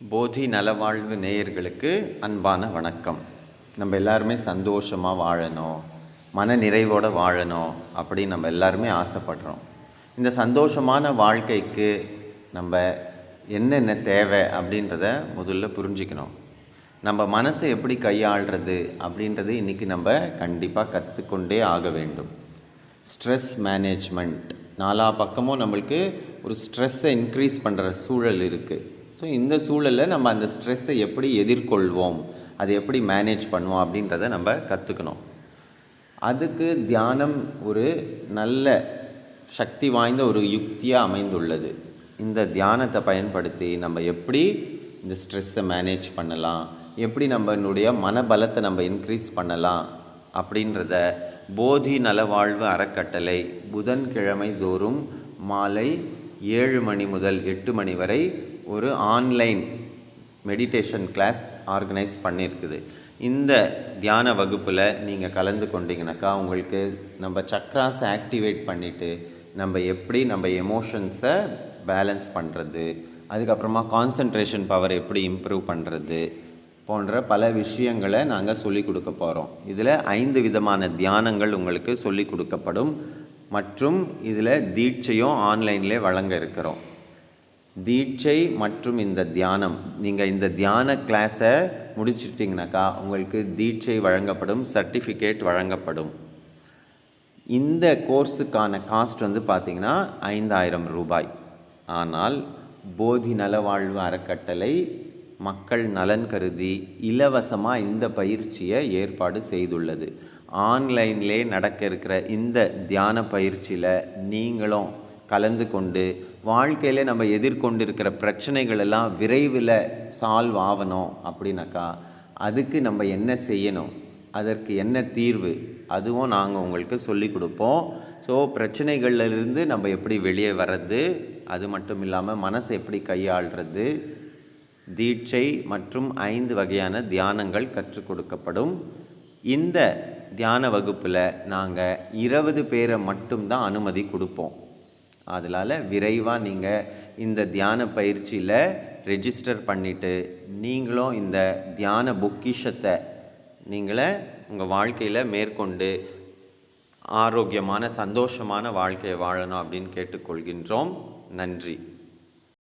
போதி நலவாழ்வு நேயர்களுக்கு அன்பான வணக்கம். நம்ம எல்லாருமே சந்தோஷமாக வாழணும் மன நிறைவோடு வாழணும் அப்படின்னு நம்ம எல்லாருமே ஆசைப்படுறோம். இந்த சந்தோஷமான வாழ்க்கைக்கு நம்ம என்னென்ன தேவை அப்படின்றத முதல்ல புரிஞ்சுக்கணும். நம்ம மனசை எப்படி கையாளுறது அப்படின்றது இன்றைக்கி நம்ம கண்டிப்பாக கற்றுக்கொண்டே ஆக வேண்டும். ஸ்ட்ரெஸ் மேனேஜ்மெண்ட் நாலா பக்கமும் நம்மளுக்கு ஒரு ஸ்ட்ரெஸ்ஸை இன்க்ரீஸ் பண்ணுற சூழல் இருக்குது ஸோ இந்த சூழலில் நம்ம அந்த ஸ்ட்ரெஸ்ஸை எப்படி எதிர்கொள்வோம்? அதை எப்படி மேனேஜ் பண்ணுவோம்? அப்படின்றத நம்ம கற்றுக்கணும் அதுக்கு தியானம் ஒரு நல்ல சக்தி வாய்ந்த ஒரு யுக்தியாக அமைந்துள்ளது. இந்த தியானத்தை பயன்படுத்தி நம்ம எப்படி இந்த ஸ்ட்ரெஸ்ஸை மேனேஜ் பண்ணலாம்? எப்படி நம்மளுடைய மனபலத்தை நம்ம இன்க்ரீஸ் பண்ணலாம்? அப்படின்றத போதி நலவாழ்வு அறக்கட்டளை புதன்கிழமை தோறும் மாலை ஏழு மணி முதல் எட்டு மணி வரை ஒரு ஆன்லைன் மெடிடேஷன் கிளாஸ் ஆர்கனைஸ் பண்ணியிருக்குது. இந்த தியான வகுப்பில் நீங்கள் கலந்து கொண்டீங்கனாக்கா உங்களுக்கு நம்ம சக்ராஸை ஆக்டிவேட் பண்ணிவிட்டு நம்ம எப்படி நம்ம எமோஷன்ஸை பேலன்ஸ் பண்ணுறது அதுக்கப்புறமா கான்சன்ட்ரேஷன் பவர் எப்படி இம்ப்ரூவ் பண்ணுறது போன்ற பல விஷயங்களை நாங்கள் சொல்லிக் கொடுக்க போகிறோம் இதில் ஐந்து விதமான தியானங்கள் உங்களுக்கு சொல்லிக் கொடுக்கப்படும். மற்றும் இதில் தீட்சையும் ஆன்லைன்லேயே வழங்க இருக்கிறோம். தீட்சை மற்றும் இந்த தியானம். நீங்கள் இந்த தியான கிளாஸை முடிச்சிட்டிங்கனாக்கா உங்களுக்கு தீட்சை வழங்கப்படும் சர்டிஃபிகேட் வழங்கப்படும். இந்த கோர்ஸுக்கான காஸ்ட் வந்து பார்த்திங்கன்னா ஐந்தாயிரம் ரூபாய். ஆனால் போதி நலவாழ்வு அறக்கட்டளை மக்கள் நலன் கருதி இலவசமாக இந்த பயிற்சியை ஏற்பாடு செய்துள்ளது. ஆன்லைன்லே நடக்க இருக்கிற இந்த தியான பயிற்சியில் நீங்களும் கலந்து கொண்டு வாழ்க்கையில் நம்ம எதிர்கொண்டிருக்கிற பிரச்சனைகள் எல்லாம் விரைவில் சால்வ் ஆகணும் அப்படின்னாக்கா அதுக்கு நம்ம என்ன செய்யணும்? அதற்கு என்ன தீர்வு? அதுவும் நாங்கள் உங்களுக்கு சொல்லி கொடுப்போம். ஸோ பிரச்சனைகள்லேருந்து நம்ம எப்படி வெளியே வர்றது? அது மட்டும் இல்லாமல் மனசை எப்படி கையாள்றது? தீட்சை மற்றும் ஐந்து வகையான தியானங்கள் கற்றுக் கொடுக்கப்படும். இந்த தியான வகுப்பில் நாங்கள் இருபது பேரை மட்டும்தான் அனுமதி கொடுப்போம். அதனால் விரைவாக நீங்கள் இந்த தியான பயிற்சியில் ரெஜிஸ்டர் பண்ணிவிட்டு நீங்களும் இந்த தியான பொக்கிஷத்தை நீங்களே உங்கள் வாழ்க்கையில் மேற்கொண்டு ஆரோக்கியமான சந்தோஷமான வாழ்க்கையை வாழணும் அப்படின்னு கேட்டுக்கொள்கின்றோம். நன்றி.